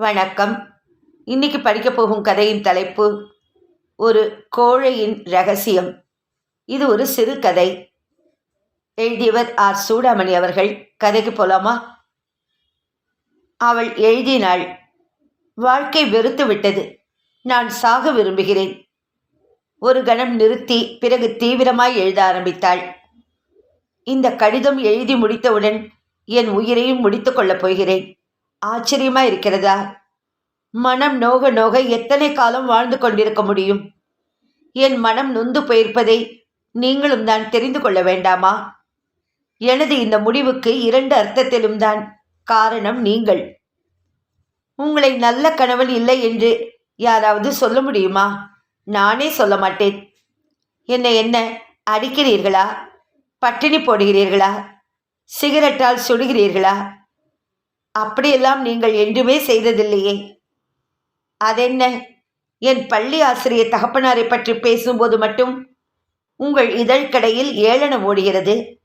வணக்கம். இன்னைக்கு படிக்கப் போகும் கதையின் தலைப்பு ஒரு கோழையின் ரகசியம். இது ஒரு சிறு கதை. எழுதியவர் ஆர். சூடாமணி அவர்கள். கதைக்கு போலாமா? அவள் எழுதினாள் வாழ்க்கை வெறுத்து விட்டது. நான் சாக விரும்புகிறேன். ஒரு கணம் நிறுத்தி பிறகு தீவிரமாய் எழுத ஆரம்பித்தாள். இந்த கடிதம் எழுதி முடித்தவுடன் என் உயிரையும் முடித்து கொள்ளப் போகிறேன். ஆச்சரியமா இருக்கிறதா? மனம் நோக நோக எத்தனை காலம் வாழ்ந்து கொண்டிருக்க முடியும்? என் மனம் நொந்து போயிருப்பதை நீங்களும் தான் தெரிந்து கொள்ள வேண்டாமா? எனது இந்த முடிவுக்கு இரண்டு அர்த்தத்திலும் தான் காரணம் நீங்கள். உங்களை நல்ல கணவன் இல்லை என்று யாராவது சொல்ல முடியுமா? நானே சொல்ல மாட்டேன். என்ன என்ன அடிக்கிறீர்களா? பட்டினி போடுகிறீர்களா? சிகரெட்டால் சுடுகிறீர்களா? அப்படியெல்லாம் நீங்கள் என்றுமே செய்ததில்லையே. அதென்ன? என் பள்ளி ஆசிரியர் தகப்பனாரை பற்றி பேசும்போது மட்டும் உங்கள் இதழ்கடையில் ஏளனம் ஓடுகிறது.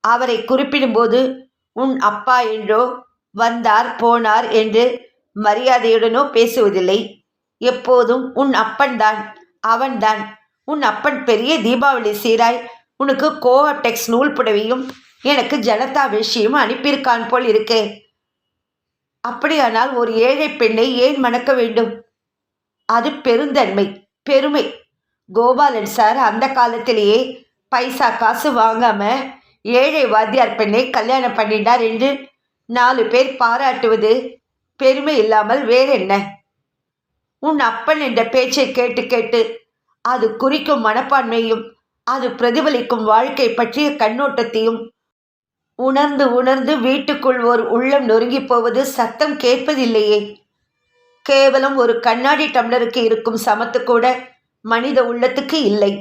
அவரை குறிப்பிடும்போது உன் அப்பா என்றோ வந்தார் போனார் என்று மரியாதையுடனோ பேசுவதில்லை. எப்போதும் உன் அப்பன்தான் அவன்தான் உன் அப்பன் பெரிய தீபாவளி சீராய் உனக்கு கோஆப்டெக்ஸ் நூல் புடவையும் எனக்கு ஜனதா விஷயம் அனுப்பியிருக்கான் போல் இருக்கே. அப்படியானால் ஒரு ஏழை பெண்ணை ஏன் மணக்க வேண்டும்? அது பெருந்தன்மை பெருமை. கோபாலன் சார் அந்த காலத்திலேயே பைசா காசு வாங்காம ஏழை வாத்தியார் பெண்ணை கல்யாணம் பண்ணிட்டார் என்று நாலு பேர் பாராட்டுவது பெருமை இல்லாமல் வேறென்ன? உன் அப்பன் என்ற பேச்சை கேட்டு கேட்டு அது குறிக்கும் மனப்பான்மையும் அது பிரதிபலிக்கும் வாழ்க்கை பற்றிய கண்ணோட்டத்தையும் உணர்ந்து உணர்ந்து வீட்டுக்குள் ஒரு உள்ளம் நொறுங்கி போவது சத்தம் கேட்பதில்லையே. கேவலம் ஒரு கண்ணாடி டம்ளருக்கு இருக்கும் சமத்து கூட மனித உள்ளத்துக்கு இல்லை.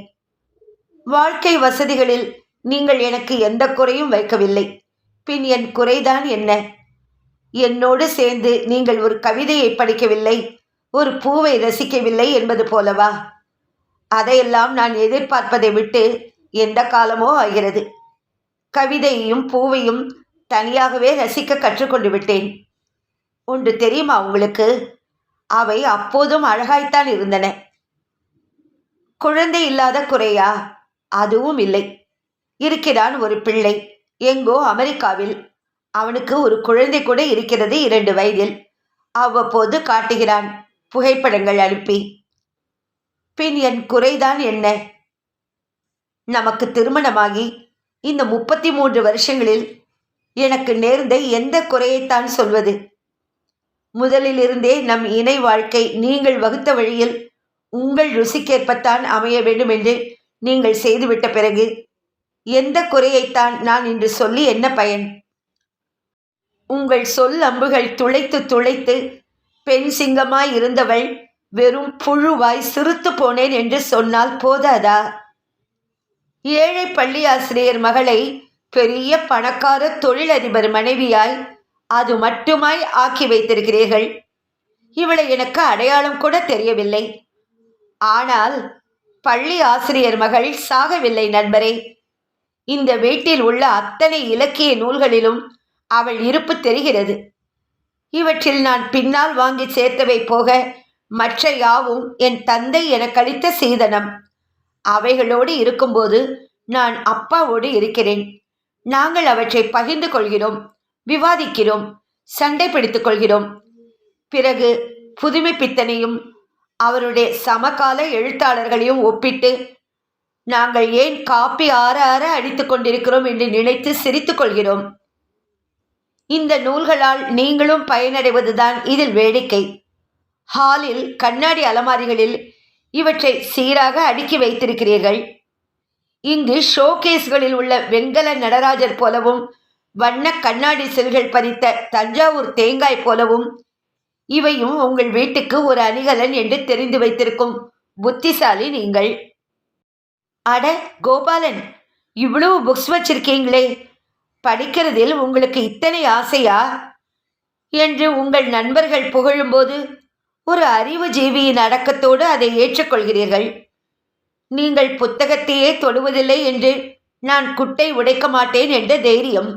வாழ்க்கை வசதிகளில் நீங்கள் எனக்கு எந்த குறையும் வைக்கவில்லை. பின் என் குறைதான் என்ன? என்னோடு சேர்ந்து நீங்கள் ஒரு கவிதையை படிக்கவில்லை ஒரு பூவை ரசிக்கவில்லை என்பது போலவா? அதையெல்லாம் நான் எதிர்பார்ப்பதை விட்டு எந்த காலமோ ஆகிறது. கவிதையையும் பூவையும் தனியாகவே ரசிக்க கற்றுக்கொண்டு விட்டேன். ஒன்று தெரியுமா உங்களுக்கு? அவை அப்போதும் அழகாய்த்தான் இருந்தன. குழந்தை இல்லாத குறையா? அதுவும் இல்லை. இருக்கிறான் ஒரு பிள்ளை. எங்கோ அமெரிக்காவில். அவனுக்கு ஒரு குழந்தை கூட இருக்கிறது இரண்டு வயதில். அவ்வப்போது காட்டுகிறான். புகைப்படங்கள் அனுப்பி. பின் என் குறைதான் என்ன? நமக்கு திருமணமாகி இந்த முப்பத்தி மூன்று வருஷங்களில் எனக்கு நேர்ந்த எந்த குறையைத்தான் சொல்வது? முதலிலிருந்தே நம் இணை வாழ்க்கை நீங்கள் வகுத்த வழியில் உங்கள் ருசிக்கேற்பத்தான் அமைய வேண்டும் என்று நீங்கள் செய்துவிட்ட பிறகு எந்த குறையைத்தான் நான் இன்று சொல்லி என்ன பயன்? உங்கள் சொல் அம்புகள் துளைத்து துளைத்து பெண் சிங்கமாய் இருந்தவள் வெறும் புழுவாய் சிறுத்து போனேன் என்று சொன்னால் போதாதா? ஏழை பள்ளி ஆசிரியர் மகளை பெரிய பணக்கார தொழிலதிபர் மனைவியாய் அது மட்டுமாய் ஆக்கி வைத்திருக்கிறீர்கள். இவளை எனக்கு அடையாளம் கூட தெரியவில்லை. ஆனால் பள்ளி ஆசிரியர் மகள் சாகவில்லை நண்பரே. இந்த வீட்டில் உள்ள அத்தனை இலக்கிய நூல்களிலும் அவள் இருப்பு தெரிகிறது. இவற்றில் நான் பின்னால் வாங்கி சேர்த்தவை போக மற்ற யாவும் என் தந்தை எனக்கு அளித்த சீதனம். அவைகளோடு இருக்கும்போது நான் அப்பாவோடு இருக்கிறேன். நாங்கள் அவற்றை பகிர்ந்து கொள்கிறோம் விவாதிக்கிறோம் சண்டை பிடித்துக் கொள்கிறோம். பிறகு புதுமை பித்தனையும் அவருடைய சமகால எழுத்தாளர்களையும் ஒப்பிட்டு நாங்கள் ஏன் காப்பி ஆற ஆற அடித்து கொண்டிருக்கிறோம் என்று நினைத்து சிரித்துக் கொள்கிறோம். இந்த நூல்களால் நீங்களும் பயனடைவதுதான் இதில் வேடிக்கை. ஹாலில் கண்ணாடி அலமாரிகளில் இவற்றை சீராக அடுக்கி வைத்திருக்கிறீர்கள். இங்கு ஷோகேஸ்களில் உள்ள வெண்கல நடராஜர் போலவும் வண்ண கண்ணாடி செல்கள் பதித்த தஞ்சாவூர் தேங்காய் போலவும் இவையும் உங்கள் வீட்டுக்கு ஒரு அணிகலன் என்று தெரிந்து வைத்திருக்கும். புத்திசாலி நீங்கள். அட கோபாலன் இவ்வளவு புக்ஸ் வச்சிருக்கீங்களே. படிக்கிறதில் உங்களுக்கு இத்தனை ஆசையா? என்று உங்கள் நண்பர்கள் புகழும்போது ஒரு அறிவு ஜீவியின் அடக்கத்தோடு அதை ஏற்றுக்கொள்கிறீர்கள். நீங்கள் புத்தகத்தையே தொடுவதில்லை என்று நான் குட்டை உடைக்க மாட்டேன் என்ற தைரியம்.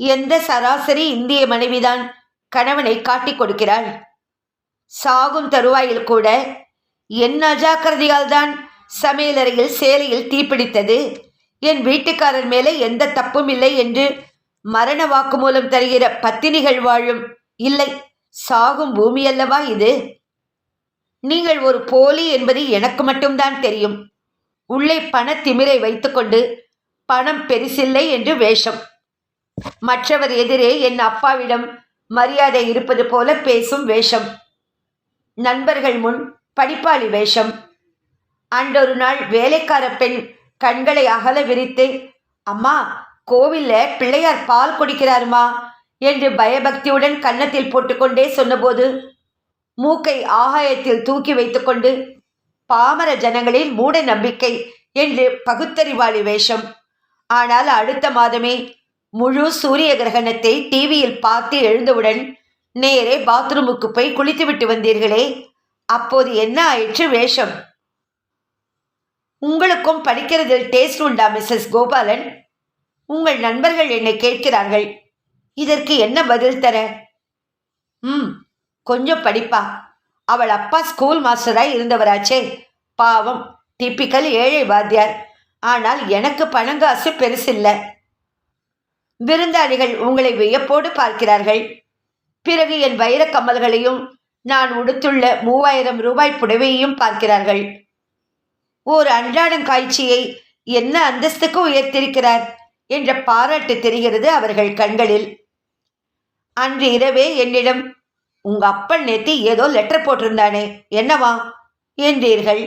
எந்த சராசரி இந்திய மனைவிதான் கணவனை காட்டிக் கொடுக்கிறாள். சாகும் தருவாயில் கூட என் அஜாக்கிரதையால் தான் சமையலறையில் சேலையில் தீப்பிடித்தது என் வீட்டுக்காரர் மேலே எந்த தப்பும் இல்லை என்று மரண வாக்குமூலம் தருகிற பத்தினிகள் வாழும் இல்லை. சாகும் பூமி அல்லவா இது? நீங்கள் ஒரு போலி என்பது எனக்கு மட்டும்தான் தெரியும். உள்ளே பண திமிரை வைத்துக்கொண்டு பணம் பெரிசில்லை என்று வேஷம். மற்றவர் எதிரே என் அப்பாவிடம் மரியாதை இருப்பது போல பேசும் வேஷம். நண்பர்கள் முன் படிப்பாளி வேஷம். அன்றொரு நாள் வேலைக்கார பெண் கண்களை அகல விரித்து அம்மா கோவில்ல பிள்ளையார் பால் குடிக்கிறாருமா? என்று பயபக்தியுடன் கன்னத்தில் போட்டுக்கொண்டே சொன்னபோது மூக்கை ஆகாயத்தில் தூக்கி வைத்துக்கொண்டு பாமர ஜனங்களின் மூட நம்பிக்கை என்று பகுத்தறிவாளி வேஷம். ஆனால் அடுத்த மாதமே முழு சூரிய கிரகணத்தை டிவியில் பார்த்து எழுந்தவுடன் நேரே பாத்ரூமுக்கு போய் குளித்துவிட்டு வந்தீர்களே அப்போது என்ன ஆயிற்று வேஷம்? உங்களுக்கும் படிக்கிறதில் டேஸ்ட் உண்டா மிஸ்ஸஸ் கோபாலன்? உங்கள் நண்பர்கள் என்னை கேட்கிறார்கள். இதற்கு என்ன பதில் தர? ம் கொஞ்சம் படிப்பா. அவள் அப்பா ஸ்கூல் மாஸ்டராய் இருந்தவராச்சே. பாவம் டிப்பிக்கல் ஏழை வாத்தியார். ஆனால் எனக்கு பணங்காசு பெருசில்லை. விருந்தாளிகள் உங்களை வியப்போடு பார்க்கிறார்கள். பிறகு என் வைரக் கம்மல்களையும் நான் உடுத்துள்ள மூவாயிரம் ரூபாய் புடவையையும் பார்க்கிறார்கள். ஓர் அன்றாடம் காய்ச்சியை என்ன அந்தஸ்துக்கு உயர்த்திருக்கிறார்? என்ற பாராட்டு தெரிகிறது அவர்கள் கண்களில். அன்று இரவே என்னிடம் உங்க அப்பன் நேத்தி ஏதோ லெட்டர் போட்டிருந்தானே என்னவா? என்றீர்கள்.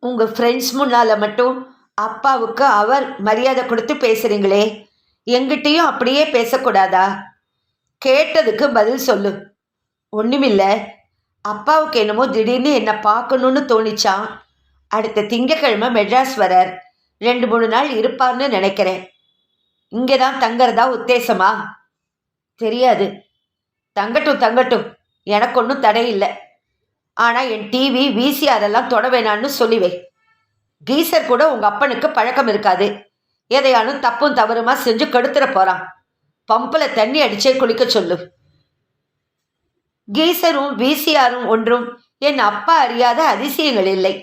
உங்க ஃப்ரெண்ட்ஸ் முன்னால மட்டும் அப்பாவுக்கு அவர் மரியாதை கொடுத்து பேசுறீங்களே எங்கிட்டையும் அப்படியே பேசக்கூடாதா? கேட்டதுக்கு பதில் சொல்லு. ஒண்ணுமில்ல. அப்பாவுக்கு என்னமோ திடீர்னு என்னை பார்க்கணும்னு தோணிச்சான். அடுத்த திங்கக்கிழமை மெட்ராஸ் வரார். ரெண்டு மூணு நாள் இருப்பார்னு நினைக்கிறேன். இங்கே தான் தங்குறதா உத்தேசமா? தெரியாது. தங்கட்டும் தங்கட்டும். எனக்கு ஒன்றும் தடை இல்லை. ஆனால் என் டிவி விசிஆர் எல்லாம் தொட வேணான்னு சொல்லி கீசர் கூட உங்கள் அப்பனுக்கு பழக்கம் இருக்காது. எதையானும் தப்பும் தவறுமா செஞ்சு கெடுத்துட போகிறான் பம்பில் தண்ணி அடிச்சே குளிக்க சொல்லு. கீசரும் விசிஆரும் ஒன்றும் என் அப்பா அறியாத அதிசயங்கள் இல்லை.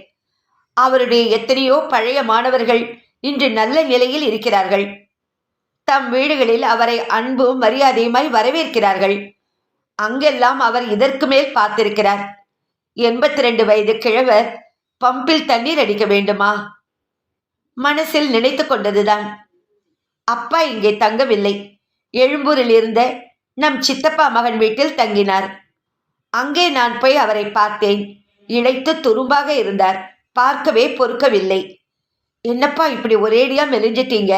அவருடைய எத்தனையோ பழைய மாணவர்கள் இன்று நல்ல நிலையில் இருக்கிறார்கள். தம் வீடுகளில் அவரை அன்பு மரியாதையுமாய் வரவேற்கிறார்கள். அங்கெல்லாம் அவர் இதற்கு மேல் பார்த்திருக்கிறார். எண்பத்தி ரெண்டு வயது கிழவர் பம்பில் தண்ணீர் அடிக்க வேண்டுமா? மனசில் நினைத்து கொண்டதுதான். அப்பா இங்கே தங்கவில்லை. எழும்பூரில் இருந்த நம் சித்தப்பா மகன் வீட்டில் தங்கினார். அங்கே நான் போய் அவரை பார்த்தேன். இழைத்து துரும்பாக இருந்தார். பார்க்கவே பொறுக்கவில்லை. என்னப்பா இப்படி ஒரேடியா மெலிஞ்சிட்டீங்க?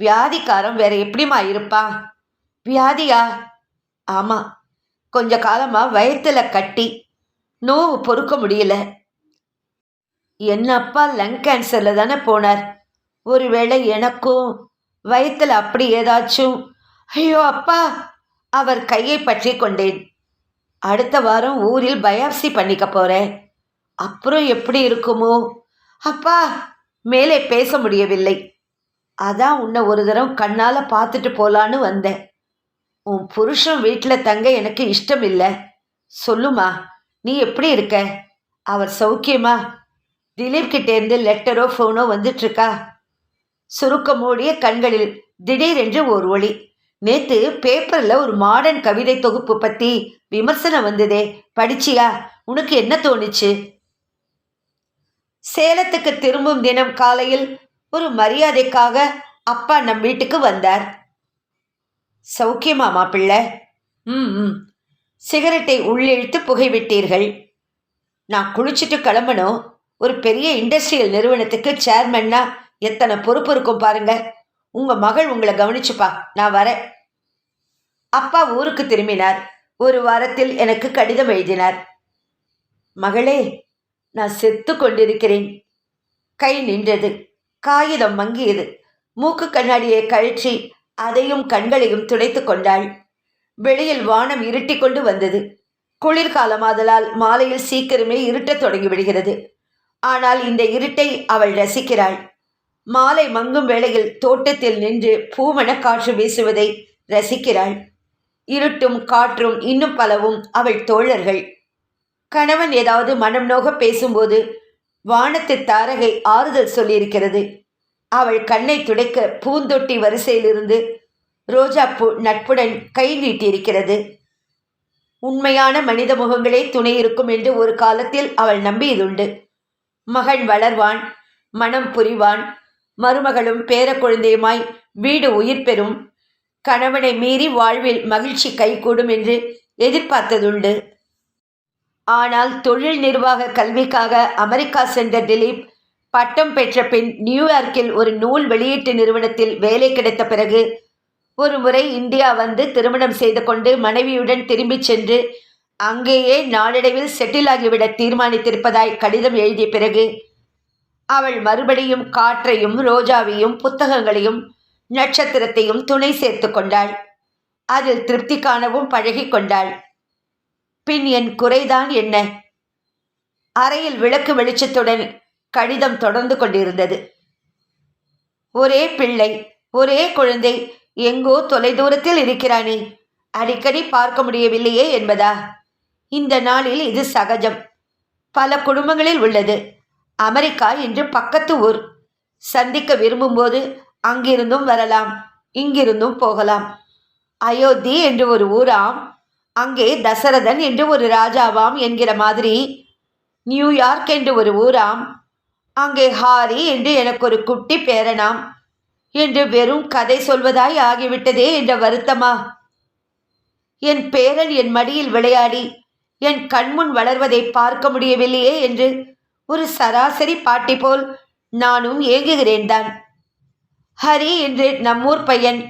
வியாதிக்காரன் வேற எப்படிம்மா இருப்பா? வியாதியா? ஆமா. கொஞ்ச காலமா வயிற்றுல கட்டி நோவு பொறுக்க முடியல. என் அப்பா லங் கேன்சர்ல தானே போனார். ஒருவேளை எனக்கும் வயிற்றுல அப்படி ஏதாச்சும் ஐயோ அப்பா அவர் கையை பற்றி கொண்டேன். அடுத்த வாரம் ஊரில் பயாப்சி பண்ணிக்க போறேன். அப்புறம் எப்படி இருக்குமோ? அப்பா மேலே பேச முடியவில்லை. அதான் உன்னை ஒரு தரம் கண்ணால் பார்த்துட்டு போகலான்னு வந்தேன். உன் புருஷன் வீட்டில் தங்க எனக்கு இஷ்டம் இல்லை சொல்லுமா நீ எப்படி இருக்க? அவர் சௌக்கியமா? திலீப் கிட்டேருந்து லெட்டரோ ஃபோனோ வந்துட்டுருக்கா சுருக்க மூடிய கண்களில் திடீரென்று ஒரு ஒளி. நேத்து பேப்பரில் ஒரு மாடர்ன் கவிதை தொகுப்பு பற்றி விமர்சனம் வந்ததே. படிச்சியா? உனக்கு என்ன தோணுச்சு? சேலத்துக்கு திரும்பும் தினம் காலையில் ஒரு மரியாதைக்காக அப்பா நம் வீட்டுக்கு வந்தார். சௌக்கியமா மாப்பிள்ளை? ம் ம். சிகரெட்டை உள்ளிழுத்து புகைவிட்டீர்கள். நான் குளிச்சுட்டு கிளம்பணும் ஒரு பெரிய இண்டஸ்ட்ரியல் நிறுவனத்துக்கு சேர்மன்னா எத்தனை பொறுப்பு இருக்கும் பாருங்க. உங்க மகள் உங்களை கவனிச்சுப்பா. நான் வரேன். அப்பா ஊருக்கு திரும்பினார். ஒரு வாரத்தில் எனக்கு கடிதம் எழுதினார். மகளே நான் செத்து கொண்டிருக்கிறேன். கை நின்றது. காகிதம் மங்கியது. மூக்கு கண்ணாடியை கழற்றி அதையும் கண்களையும் துடைத்து கொண்டாள். வெளியில் வானம் இருட்டி கொண்டு வந்தது. குளிர்காலமாதலால் மாலையில் சீக்கிரமே இருட்டத் தொடங்கிவிடுகிறது ஆனால் இந்த இருட்டை அவள் ரசிக்கிறாள். மாலை மங்கும் வேளையில் தோட்டத்தில் நின்று பூமண காற்று வீசுவதை ரசிக்கிறாள். இருட்டும் காற்றும் இன்னும் பலவும் அவள் தோழர்கள். கணவன் ஏதாவது மனம் நோக பேசும்போது வானத்து தாரகை ஆறுதல் சொல்லியிருக்கிறது. அவள் கண்ணை துடைக்க பூந்தொட்டி வரிசையிலிருந்து ரோஜாப்பூ நட்புடன் கை நீட்டியிருக்கிறது. உண்மையான மனித முகங்களே துணை இருக்கும் என்று ஒரு காலத்தில் அவள் நம்பியதுண்டு. மகன் வளர்வான் மனம் புரிவான் மருமகளும் பேரக்குழந்தையுமாய் வீடு உயிர் பெறும். கணவனை மீறி வாழ்வில் மகிழ்ச்சி கைகூடும் என்று எதிர்பார்த்ததுண்டு. ஆனால் தொழில் நிர்வாக கல்விக்காக அமெரிக்கா சென்ற திலீப் பட்டம் பெற்ற பின் நியூயார்க்கில் ஒரு நூல் வெளியீட்டு நிறுவனத்தில் வேலை கிடைத்த பிறகு ஒரு முறை இந்தியா வந்து திருமணம் செய்து கொண்டு மனைவியுடன் திரும்பிச் சென்று அங்கேயே நாளடைவில் செட்டில் ஆகிவிட தீர்மானித்திருப்பதாய் கடிதம் எழுதிய பிறகு அவள் மறுபடியும் காற்றையும் ரோஜாவையும் புத்தகங்களையும் நட்சத்திரத்தையும் துணை சேர்த்து கொண்டாள். அதில் திருப்தி காணவும் பழகி கொண்டாள். பின் என் குறைதான் என்ன? அறையில் விளக்கு வெளிச்சத்துடன் கடிதம் தொடர்ந்து கொண்டிருந்தது. ஒரே பிள்ளை ஒரே குழந்தை எங்கோ தொலைதூரத்தில் இருக்கிறானே. அடிக்கடி பார்க்க முடியவில்லையே என்பதா? இந்த நாளில் இது சகஜம். பல குடும்பங்களில் உள்ளது. அமெரிக்கா இன்று பக்கத்து ஊர். சந்திக்க விரும்பும்போது அங்கிருந்தும் வரலாம் இங்கிருந்தும் போகலாம். அயோத்தி என்று ஒரு ஊராம் அங்கே தசரதன் என்று ஒரு ராஜாவாம் என்கிற மாதிரி நியூயார்க் என்று ஒரு ஊராம். அங்கே ஹாரி என்று எனக்கு ஒரு குட்டி பேரனாம் என்று வெறும் கதை சொல்வதாய் ஆகிவிட்டதே என்ற வருத்தமா? என் பேரன் என் மடியில் விளையாடி என் கண்முன் வளர்வதை பார்க்க முடியவில்லையே என்று ஒரு சராசரி பாட்டி போல் நானும் ஏங்குகிறேன் தான் ஹரி என்று நம்மூர் பையன்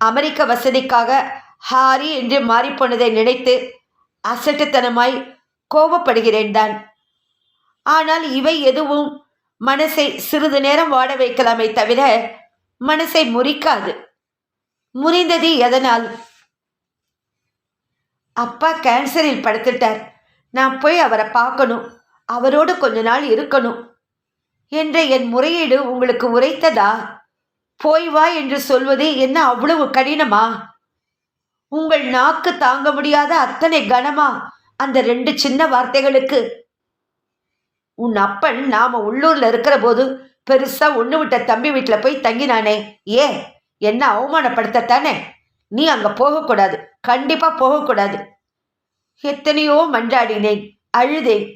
அமெரிக்க வசதிக்காக ஹாரி என்று மாறிப்போனதை நினைத்து அசட்டுத்தனமாய் கோபப்படுகிறேன் தான். ஆனால் இவை எதுவும் மனசை சிறிது நேரம் வாட வைக்கலாமே தவிர மனசை முறிக்காது. முறிந்தது எதனால்? அப்பா கேன்சரில் படுத்துட்டார். நான் போய் அவரை பார்க்கணும். அவரோடு கொஞ்ச நாள் இருக்கணும். என்ற என் முறையீடு உங்களுக்கு உரைத்ததா? போய் வா என்று சொல்வது என்ன அவ்வளவு கடினமா? உங்கள் நாக்கு தாங்க முடியாத அத்தனை கனமா? அந்த ரெண்டு சின்ன வார்த்தைகளுக்கு. உன் அப்பன் நாம உள்ளூர்ல இருக்கிற போது பெருசா ஒண்ணு விட்ட தம்பி வீட்டில் போய் தங்கினானே. ஏ என்ன அவமானப்படுத்தத்தானே? நீ அங்க போகக்கூடாது. கண்டிப்பா போகக்கூடாது. எத்தனையோ மன்றாடினேன் அழுதேன்.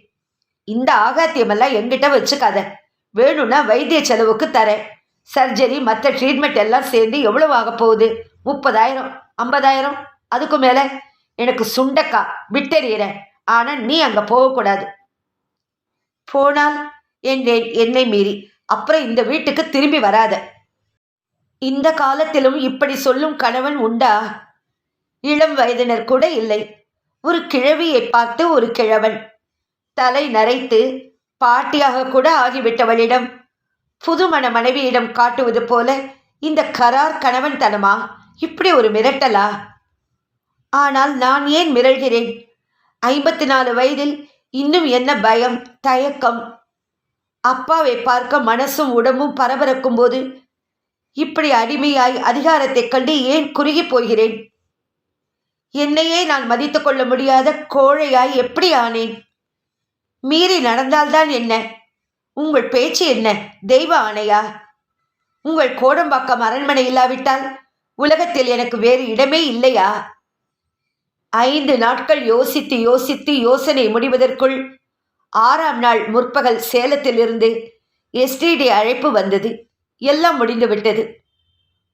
இந்த ஆகாத்தியமெல்லாம் எங்கிட்ட வச்சுக்காத. வேணும்னா வைத்திய செலவுக்கு தரேன். சர்ஜரி மற்ற ட்ரீட்மெண்ட் எல்லாம் சேர்ந்து எவ்வளவு ஆக போகுது? முப்பதாயிரம். ஐம்பதாயிரம். அதுக்கு மேலே எனக்கு சுண்டக்கா விட்டெறிகிறேன் ஆனால் நீ அங்கே போகக்கூடாது போனால் என்றேன் என்னை மீறி. அப்புறம் இந்த வீட்டுக்கு திரும்பி வராத. இந்த காலத்திலும் இப்படி சொல்லும் கணவன் உண்டா? இளம் வயதினர் கூட இல்லை. ஒரு கிழவியை பார்த்து ஒரு கிழவன். தலை நரைத்து பாட்டியாக கூட ஆகிவிட்டவளிடம் புதுமண மனைவியிடம் காட்டுவது போல இந்த கரார் கணவன் தனமா இப்படி ஒரு மிரட்டலா? ஆனால் நான் ஏன் மிரள்கிறேன்? ஐம்பத்தி நாலு வயதில் இன்னும் என்ன பயம் தயக்கம்? அப்பாவை பார்க்க மனசும் உடம்பும் பரபரக்கும் போது இப்படி அடிமையாய் அதிகாரத்தைக் கண்டு ஏன் குறுகி போகிறேன்? என்னையே நான் மதித்து கொள்ள முடியாத கோழையாய் எப்படி ஆனேன்? மீறி நடந்தால்தான் என்ன? உங்கள் பேச்சு என்ன? தெய்வ ஆணையா? உங்கள் கோடம்பாக்கம் அரண்மனை இல்லாவிட்டால் உலகத்தில் எனக்கு வேறு இடமே இல்லையா? ஐந்து நாட்கள் யோசித்து யோசித்து யோசனை முடிவதற்குள் ஆறாம் நாள் முற்பகல் சேலத்திலிருந்து எஸ்டிடி அழைப்பு வந்தது. எல்லாம் முடிந்துவிட்டது.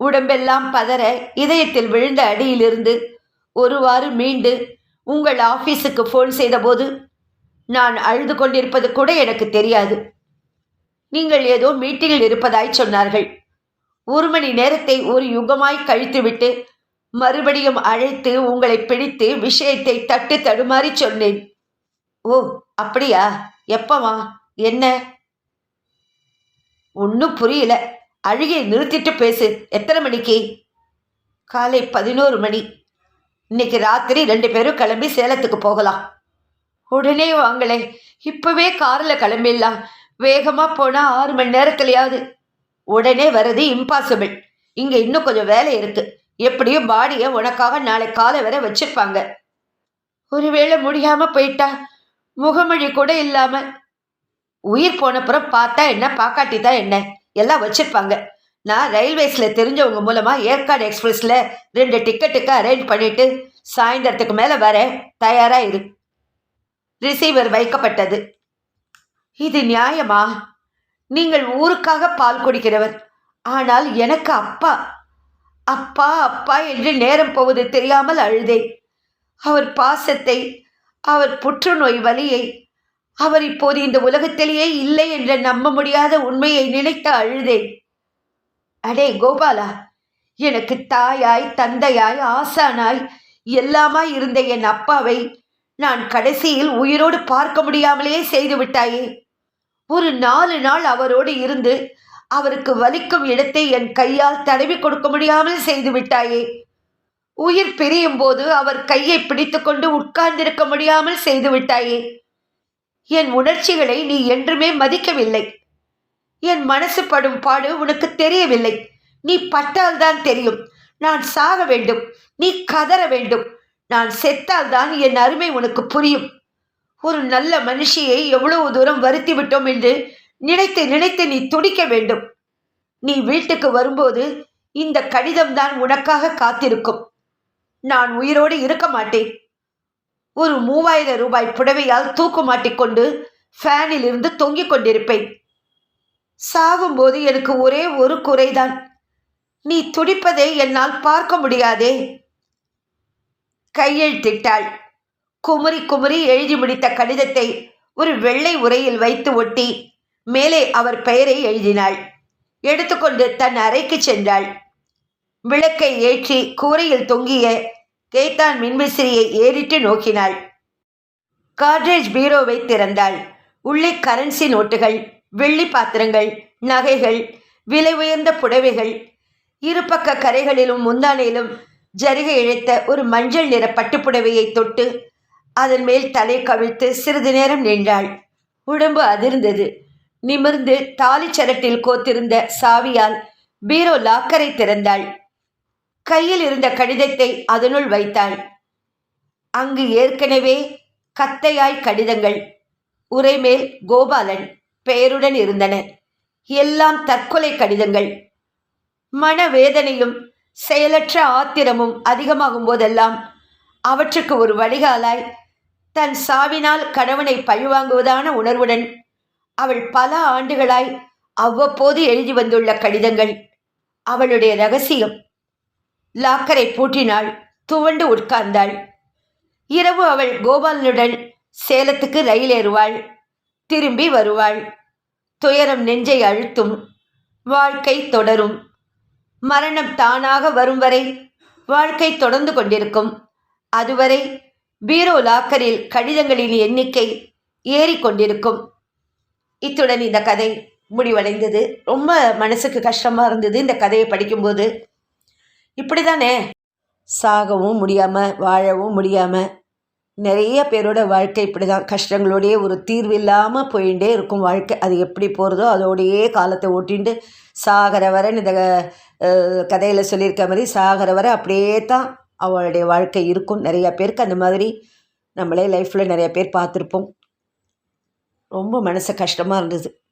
உடம்பெல்லாம் பதற இதயத்தில் விழுந்த அடியிலிருந்து ஒருவாறு மீண்டு உங்கள் ஆஃபீஸுக்கு ஃபோன் செய்தபோது நான் அழுது கொண்டிருப்பது கூட எனக்கு தெரியாது. நீங்கள் ஏதோ மீட்டிங்கில் இருப்பதாய் சொன்னார்கள். ஒரு மணி நேரத்தை ஒரு யுகமாய் கழித்துவிட்டு மறுபடியும் அழைத்து உங்களை பிடித்து விஷயத்தை தட்டு தடுமாறி சொன்னேன். ஓ அப்படியா? எப்பவா என்ன? ஒன்றும் புரியல. அழுகை நிறுத்திட்டு பேசு. எத்தனை மணிக்கு? காலை பதினோரு மணி. இன்னைக்கு ராத்திரி ரெண்டு பேரும் கிளம்பி சேலத்துக்கு போகலாம். உடனே வாங்களே. இப்பவே காரில் கிளம்பிடலாம். வேகமாக போனால் ஆறு மணி நேரத்துலையாவது. உடனே வர்றது இம்பாசிபிள் இங்கே இன்னும் கொஞ்சம் வேலை இருக்கு. எப்படியும் பாடியை உனக்காக நாளை காலை வரை வச்சிருப்பாங்க. ஒருவேளை முடியாம போயிட்டா முகமொழி கூட இல்லாம. உயிர் போனப்புறம் பார்த்தா என்ன பாக்காட்டி தான் என்ன? எல்லாம் வச்சிருப்பாங்க. நான் ரயில்வேஸ்ல தெரிஞ்சவங்க மூலமா ஏற்காடு எக்ஸ்பிரஸ்ல ரெண்டு டிக்கெட்டுக்கு அரேஞ்ச் பண்ணிட்டு சாயந்தரத்துக்கு மேல வர தயாரா இரு. ரிசீவர் வைக்கப்பட்டது. இது நியாயமா? நீங்கள் ஊருக்காக பால் குடிக்கிறவர். ஆனால் எனக்கு அப்பா. அப்பா அப்பா என்று நேரம் போவது தெரியாமல் அழுதேன். அவர் பாசத்தை அவர் புற்றுநோய் வலியை அவர் இப்போது இந்த உலகத்திலேயே இல்லை என்ற நம்ப முடியாத உண்மையை நினைத்து அழுதேன். அடே கோபாலா எனக்கு தாயாய் தந்தையாய் ஆசானாய் எல்லாமாய் இருந்த என் அப்பாவை நான் கடைசியில் உயிரோடு பார்க்க முடியாமலே செய்து விட்டாயே. ஒரு நாலு நாள் அவரோடு இருந்து அவருக்கு வலிக்கும் இடத்தை என் கையால் தடவி கொடுக்க முடியாமல் செய்து விட்டாயே. உயிர் பிரியும் போது அவர் கையை பிடித்துக்கொண்டு உட்கார்ந்திருக்க முடியாமல் செய்து விட்டாயே. என் உணர்ச்சிகளை நீ என்றுமே மதிக்கவில்லை. என் மனசு படும் பாடு உனக்கு தெரியவில்லை. நீ பட்டால்தான் தெரியும். நான் சாக வேண்டும். நீ கதற வேண்டும். நான் செத்தால்தான் என் அருமை உனக்கு புரியும். ஒரு நல்ல மனுஷியை எவ்வளவு தூரம் வருத்தி விட்டோம் என்று நினைத்து நினைத்து நீ துடிக்க வேண்டும். நீ வீட்டுக்கு வரும்போது இந்த கடிதம்தான் உனக்காக காத்திருக்கும். நான் உயிரோடு இருக்க மாட்டேன். ஒரு மூவாயிரம் ரூபாய் புடவையால் தூக்கு மாட்டிக்கொண்டு ஃபேனில் இருந்து தொங்கிக் கொண்டிருப்பேன். சாகும்போது எனக்கு ஒரே ஒரு குறைதான். நீ துடிப்பதை என்னால் பார்க்க முடியாதே. கையெழுத்திட்டாள் குமுறி குமுறி எழுதி முடித்த கடிதத்தை ஒரு வெள்ளை உரையில் வைத்து ஒட்டி மேலே அவர் பெயரை எழுதினாள். எடுத்துக்கொண்டு தன் அறைக்கு சென்றாள். விளக்கை ஏற்றி கூரையில் தொங்கிய கேத்தான் மின்விசிறியை ஏறிட்டு நோக்கினாள். கார்ட்ரேஜ் பீரோவை திறந்தாள். உள்ளே கரன்சி நோட்டுகள் வெள்ளி பாத்திரங்கள் நகைகள் விலை உயர்ந்த புடவைகள் இருபக்க கரைகளிலும் முந்தானையிலும் ஜரிகை இழைத்த ஒரு மஞ்சள் நிற பட்டுப்புடவையை தொட்டு அதன் மேல் தலை கவிழ்த்து சிறிது நேரம் நின்றாள். உடம்பு அதிர்ந்தது. நிமிர்ந்து தாலிச்சரட்டில் கோத்திருந்த சாவியால் பீரோ லாக்கரை திறந்தாள். கையில் இருந்த கடிதத்தை அதனுள் வைத்தாள். அங்கு ஏற்கனவே கத்தையாய் கடிதங்கள் உரைமேல் கோபாலன் பெயருடன் இருந்தன. எல்லாம் தற்கொலை கடிதங்கள். மனவேதனையும் செயலற்ற ஆத்திரமும் அதிகமாகும் போதெல்லாம் அவற்றுக்கு ஒரு வடிகாலாய் தன் சாவினால் கணவனை பழிவாங்குவதான உணர்வுடன் அவள் பல ஆண்டுகளாய் அவ்வப்போது எழுதி வந்துள்ள கடிதங்கள். அவளுடைய ரகசியம் லாக்கரை பூட்டினாள் துவண்டு உட்கார்ந்தாள். இரவு அவள் கோபாலனுடன் சேலத்துக்கு ரயில் ஏறுவாள் திரும்பி வருவாள். துயரம் நெஞ்சை அழுத்தும் வாழ்க்கை தொடரும். மரணம் தானாக வரும் வரை வாழ்க்கை தொடர்ந்து கொண்டிருக்கும். அதுவரை பீரோ லாக்கரில் கடிதங்களின் எண்ணிக்கை ஏறிக்கொண்டிருக்கும். இத்துடன் இந்த கதை முடிவடைந்தது. ரொம்ப மனசுக்கு கஷ்டமாக இருந்தது இந்த கதையை படிக்கும்போது. இப்படி தானே சாகவும் முடியாமல் வாழவும் முடியாமல் நிறைய பேரோட வாழ்க்கை இப்படி தான் கஷ்டங்களோடையே ஒரு தீர்வு இல்லாமல் போயிட்டே இருக்கும் வாழ்க்கை. அது எப்படி போகிறதோ அதோடையே காலத்தை ஓட்டிண்டு சாகிற வரை இந்த கதையில் சொல்லியிருக்க மாதிரி சாகிற வரை அப்படியே தான் அவளுடைய வாழ்க்கை இருக்கும். நிறையா பேருக்கு அந்த மாதிரி நம்மளே லைஃப்பில் நிறைய பேர் பார்த்துருப்போம். ரொம்ப மனசு கஷ்டமாக இருந்தது.